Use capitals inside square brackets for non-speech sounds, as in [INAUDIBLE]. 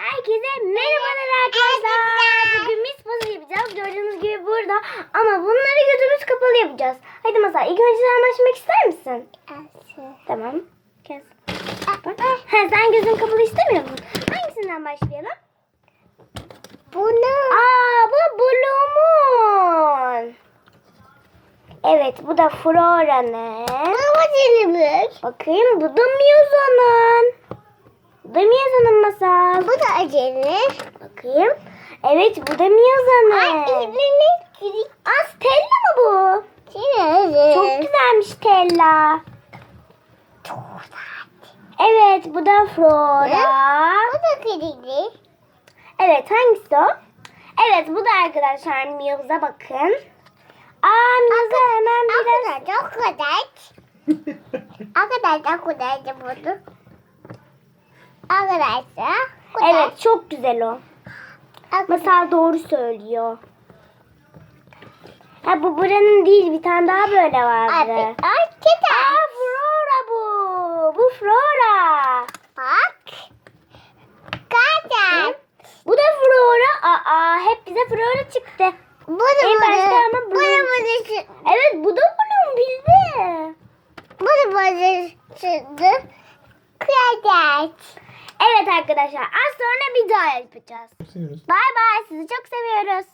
Herkese merhabalar arkadaşlar. Bugün mis puzzle yapacağız. Gördüğünüz gibi burada. Ama bunları gözümüz kapalı yapacağız. Hadi Masal ilk önce sen başlamak ister misin? Tamam. Kes. Bak. Ha, sen gözün kapalı istemiyor musun? Hangisinden başlayalım? Bunu. Aa bu Bloom'un. Evet bu da Flora'nın. Seni büyük. Bakayım bu da Miyaza'nın. Bu da Miyaza'nın masal. Bu da acele. Bakayım. Evet bu da Ay Miyaza'nın. elini kırık. Aa Stella mı bu? Seni. Çok güzelmiş Stella. Evet bu da Flora. Bu da kırık. Evet hangisi o? Evet bu da arkadaşlar Miyaza bakın. Aa Miyaza hemen biraz... Arkadaşlar çok kadar. [LAUGHS] Arkadaşlar kadar da. Arkadaşlar. Evet çok güzel o. Masal doğru söylüyor. Ha bu buranın değil bir tane daha böyle vardı. Abi. Ay. Aa Flora bu. Bu Flora. Bak. Kadar. Bu da Flora. Aa hep bize Flora çıktı. Bu da En başta ama Bu da bunu. Evet bu da Bloom bildi. Bu da bunu. Şimdi. Kadar. Evet arkadaşlar az sonra bir daha yapacağız. Seviyoruz. Bay bay sizi çok seviyoruz.